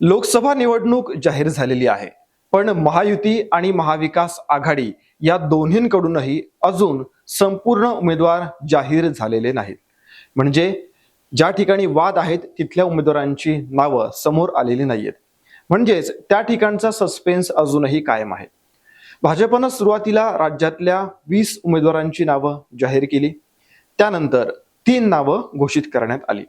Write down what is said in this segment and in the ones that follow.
लोकसभा निवडणूक जाहीर झालेली आहे. पण महायुती आणि महाविकास आघाडी या दोन्हींकडूनही अजून संपूर्ण उमेदवार जाहीर झालेले नाहीत. म्हणजे ज्या ठिकाणी वाद आहेत तिथल्या उमेदवारांची नावं समोर आलेली नाहीयेत. म्हणजेच त्या ठिकाणचा सस्पेन्स अजूनही कायम आहे. भाजपनं सुरुवातीला राज्यातल्या वीस उमेदवारांची नावं जाहीर केली. त्यानंतर तीन नावं घोषित करण्यात आली.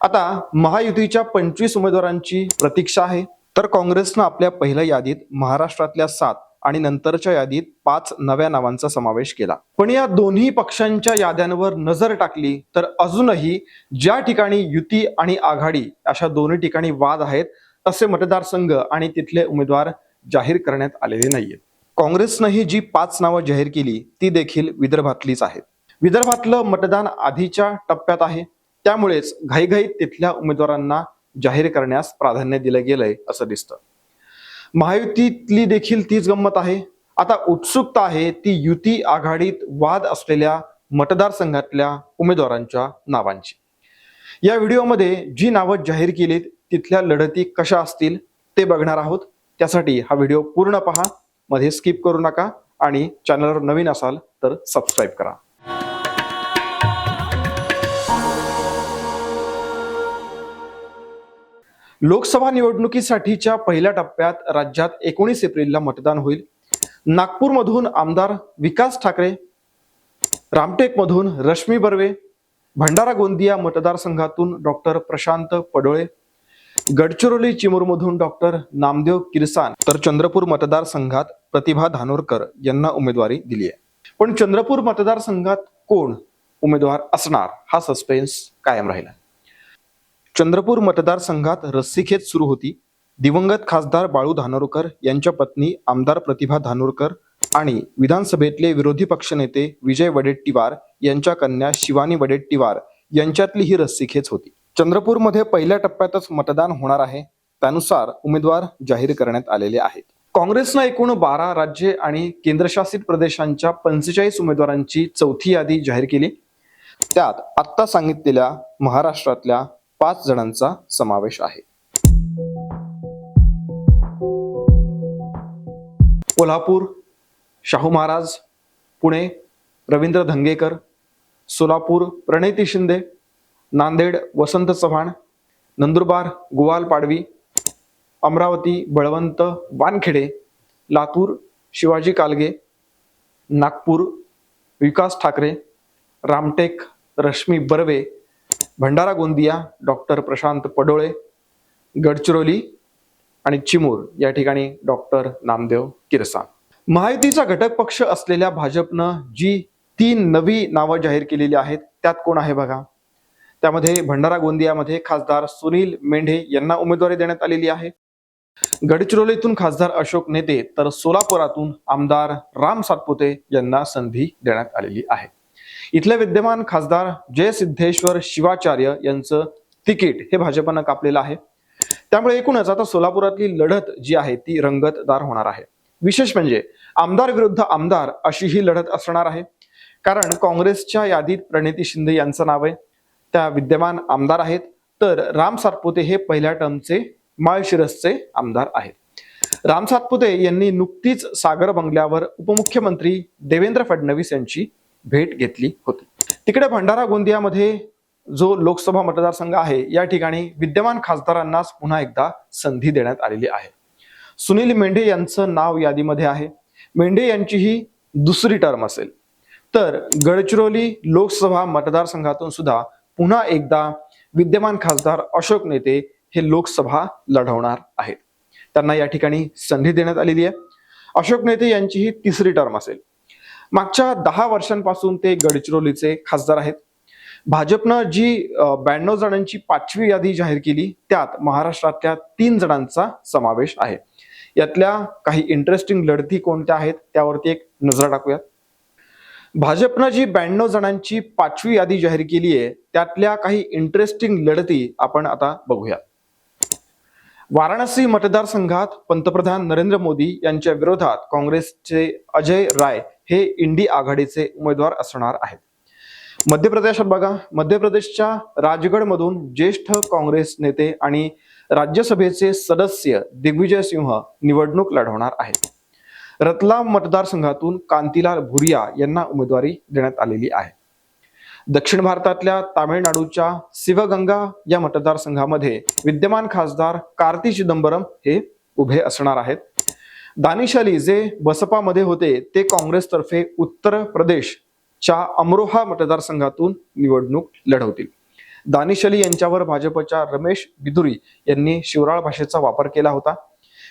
आता महायुतीच्या पंचवीस उमेदवारांची प्रतीक्षा आहे. तर काँग्रेसनं आपल्या पहिल्या यादीत महाराष्ट्रातल्या सात आणि नंतरच्या यादीत पाच नव्या नावांचा समावेश केला. पण या दोन्ही पक्षांच्या याद्यांवर नजर टाकली तर अजूनही ज्या ठिकाणी युती आणि आघाडी अशा दोन्ही ठिकाणी वाद आहेत असे मतदारसंघ आणि तिथले उमेदवार जाहीर करण्यात आलेले नाहीयेत काँग्रेसनंही जी पाच नावं जाहीर केली ती देखील विदर्भातलीच आहेत. विदर्भातलं मतदान आधीच्या टप्प्यात आहे. त्यामुळेच घाईघाईत तिथल्या उमेदवारांना जाहीर करण्यास प्राधान्य दिलं गेलंय असं दिसतं. महायुतीतली देखील तीच गंमत आहे. आता उत्सुकता आहे ती युती आघाडीत वाद असलेल्या मतदारसंघातल्या उमेदवारांच्या नावांची. या व्हिडिओमध्ये जी नावं जाहीर केलीत तिथल्या लढती कशा असतील ते बघणार आहोत. त्यासाठी हा व्हिडिओ पूर्ण पहा. मध्ये स्किप करू नका आणि चॅनलवर नवीन असाल तर सबस्क्राईब करा. लोकसभा निवडणुकीसाठीच्या पहिल्या टप्प्यात राज्यात एकोणीस एप्रिलला मतदान होईल. नागपूरमधून आमदार विकास ठाकरे रामटेकमधून रश्मी बर्वे भंडारा गोंदिया मतदारसंघातून डॉक्टर प्रशांत पडोळे गडचिरोली चिमूरमधून डॉक्टर नामदेव किरसान. तर चंद्रपूर मतदारसंघात प्रतिभा धानोरकर यांना उमेदवारी दिली आहे. पण चंद्रपूर मतदारसंघात कोण उमेदवार असणार? हा सस्पेन्स कायम राहिला. चंद्रपूर मतदारसंघात रस्सीखेच सुरू होती. दिवंगत खासदार बाळू धानोरकर यांच्या पत्नी आमदार प्रतिभा धानोरकर आणि विधानसभेतले विरोधी पक्षनेते विजय वडेट्टीवार यांच्या कन्या शिवानी वडेट्टीवार यांच्यातली ही रस्सीखेच होती. चंद्रपूरमध्ये पहिल्या टप्प्यातच मतदान होणार आहे. त्यानुसार उमेदवार जाहीर करण्यात आलेले आहेत. काँग्रेसनं एकूण बारा राज्ये आणि केंद्रशासित प्रदेशांच्या पंचेचाळीस उमेदवारांची चौथी यादी जाहीर केली. त्यात आत्ता सांगितलेल्या महाराष्ट्रातल्या पाच जणांचा समावेश आहे. कोल्हापूर शाहू महाराज पुणे रवींद्र धंगेकर सोलापूर प्रणिती शिंदे नांदेड वसंत चव्हाण नंदुरबार गोवाल पाडवी अमरावती बळवंत वानखेडे लातूर शिवाजी कालगे नागपूर विकास ठाकरे रामटेक रश्मी बर्वे भंडारा गोंदिया डॉक्टर प्रशांत पडोळे गडचिरोली आणि चिमूर या ठिकाणी डॉक्टर नामदेव किरसान महायुतीचा घटक पक्ष असलेल्या भाजपनं जी तीन नवी नावं जाहीर केलेली आहेत त्यात कोण आहे बघा? त्यामध्ये भंडारा गोंदियामध्ये खासदार सुनील मेंढे यांना उमेदवारी देण्यात आलेली आहे. गडचिरोलीतून खासदार अशोक नेते तर सोलापुरातून आमदार राम सातपुते यांना संधी देण्यात आलेली आहे. इथले विद्यमान खासदार जय सिद्धेश्वर शिवाचार्य यांचं तिकीट हे भाजपनं कापलेलं आहे. त्यामुळे एकूणच आता सोलापुरातली लढत जी आहे ती रंगतदार होणार आहे. विशेष म्हणजे आमदार विरुद्ध आमदार अशी ही लढत असणार आहे. कारण काँग्रेसच्या यादीत प्रणिती शिंदे यांचं नाव आहे. त्या विद्यमान आमदार आहेत. तर राम सातपुते हे पहिल्या टर्मचे माळशिरसचे आमदार आहेत. राम सातपुते यांनी नुकतीच सागर बंगल्यावर उपमुख्यमंत्री देवेंद्र फडणवीस यांची भेट घेतली होती. तिकडे भंडारा गोंदियामध्ये जो लोकसभा मतदारसंघ आहे या ठिकाणी विद्यमान खासदारांनाच पुन्हा एकदा संधी देण्यात आलेली आहे. सुनील मेंढे यांचं नाव यादीमध्ये आहे. मेंढे यांची ही दुसरी टर्म असेल. तर गडचिरोली लोकसभा मतदारसंघातून सुद्धा पुन्हा एकदा विद्यमान खासदार अशोक नेते हे लोकसभा लढवणार आहेत. त्यांना या ठिकाणी संधी देण्यात आलेली आहे. अशोक नेते यांची ही तिसरी टर्म असेल. मागच्या दहा वर्षांपासून ते गडचिरोलीचे खासदार आहेत. भाजपनं जी ब्याण्णव जणांची पाचवी यादी जाहीर केली त्यात महाराष्ट्रातल्या तीन जणांचा समावेश आहे. यातल्या काही इंटरेस्टिंग लढती कोणत्या आहेत त्यावरती एक नजर टाकूयात. भाजपनं जी ब्याण्णव जणांची पाचवी यादी जाहीर केली आहे त्यातल्या काही इंटरेस्टिंग लढती आपण आता बघूया वाराणसी मतदारसंघात पंतप्रधान नरेंद्र मोदी यांच्या विरोधात काँग्रेसचे अजय राय हे इंडी आघाडीचे उमेदवार असणार आहेत. मध्य प्रदेशात बघा मध्य प्रदेशच्या राजगडमधून ज्येष्ठ काँग्रेस नेते आणि राज्यसभेचे सदस्य दिग्विजय सिंह निवडणूक लढवणार आहेत. रतलाम मतदारसंघातून कांतीलाल भुरिया यांना उमेदवारी देण्यात आलेली आहे. दक्षिण भारतातल्या तामिळनाडूच्या शिवगंगा या मतदारसंघामध्ये विद्यमान खासदार कार्ती चिदंबरम हे उभे असणार आहेत. दानिश अली जे बसपामध्ये होते ते काँग्रेसतर्फे उत्तर प्रदेशच्या अमरोहा मतदारसंघातून निवडणूक लढवतील. दानिश अली यांच्यावर भाजपच्या रमेश बिधुरी यांनी शिवराळ भाषेचा वापर केला होता.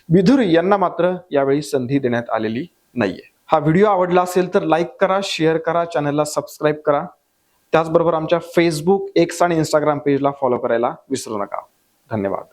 बिधुरी यांना मात्र यावेळी संधी देण्यात आलेली नाहीये. हा व्हिडिओ आवडला असेल तर लाईक करा शेअर करा चॅनलला सबस्क्राईब करा. त्याचबरोबर आमच्या फेसबुक एक्स आणि इंस्टाग्राम पेजला फॉलो करायला विसरू नका. धन्यवाद.